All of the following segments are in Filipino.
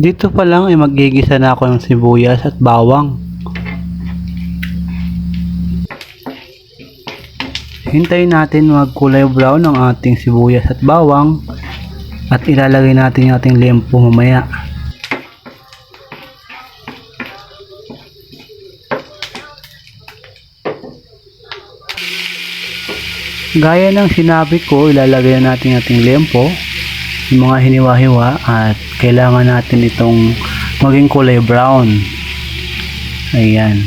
Dito pa lang ay magigisa na ako ng sibuyas at bawang. Hintayin natin magkulay brown ang ating sibuyas at bawang at ilalagay natin yung ating lempo mamaya. Gaya ng sinabi ko, ilalagay na natin ating lempo, yung mga hiniwa-hiwa at kailangan natin itong maging kulay brown. Ayan.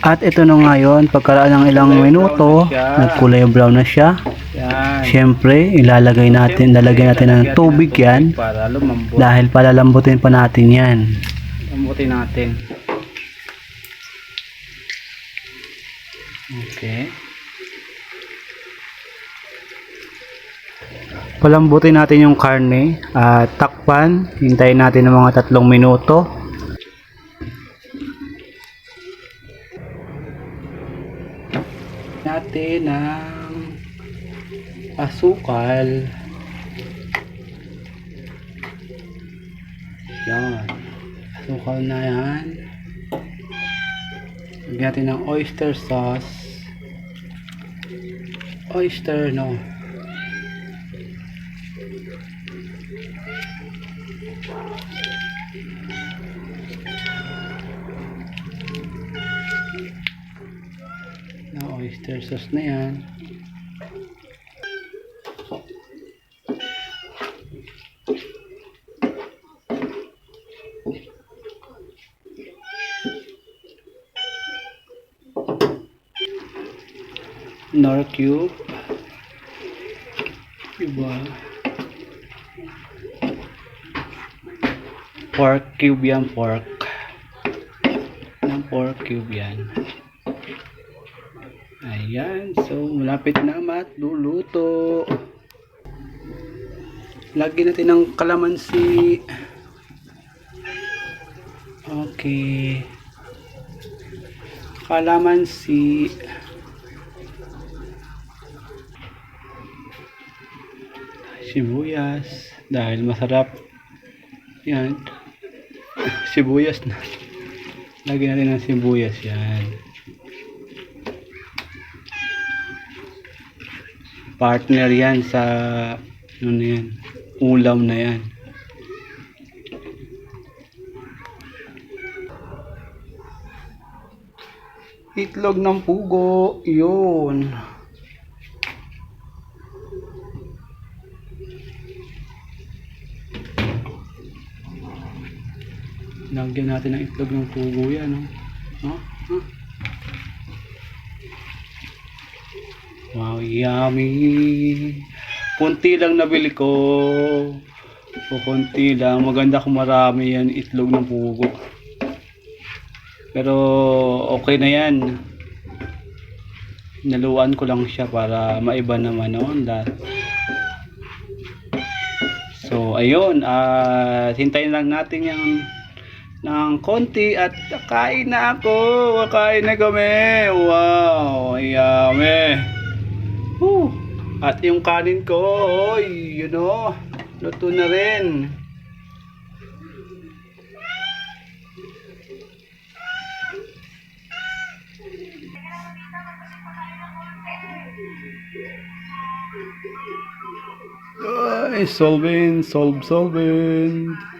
At ito na ngayon, pagkaraan ng ilang minuto, nagkulay brown na siya. Yan. Siyempre, ilalagay natin, lalagay natin ng tubig yan Para lumambot. dahil palalambutin pa natin yan. Lambutin natin. Okay. Palambutin natin yung karne at takpan. Hintayin natin ng mga tatlong minuto. Natin ng asukal. Yan. Asukal na yan. Lagyan natin ng oyster sauce. Oyster, no. na oyster sauce na yan. Nor cube. Diba? Pork cube yan, pork. Ng pork cube yan. Ayan, so malapit na matluluto. Lagyan natin ng kalamansi. Okay. Kalamansi. Sibuyas. Dahil masarap. Yan. Sibuyas na. Lagyan natin ng sibuyas yan. partner yan sa ano na yan, ulam na yan. Itlog ng pugo, yun. Lagyan natin ng itlog ng pugo yan, no? Huh? Huh? Wow, yummy. Kunti lang nabili ko. O kunti lang. Maganda kung marami yan itlog ng pugo. Pero okay na yan. Naluan ko lang siya para maiba naman no? lahat. So ayun, at hintayin lang natin yung ng konti at kain na ako. Kain na kami. Wow, yummy. Whew. At yung kanin ko, oy, you know, luto na rin. Ay, solvent, solve, solvent.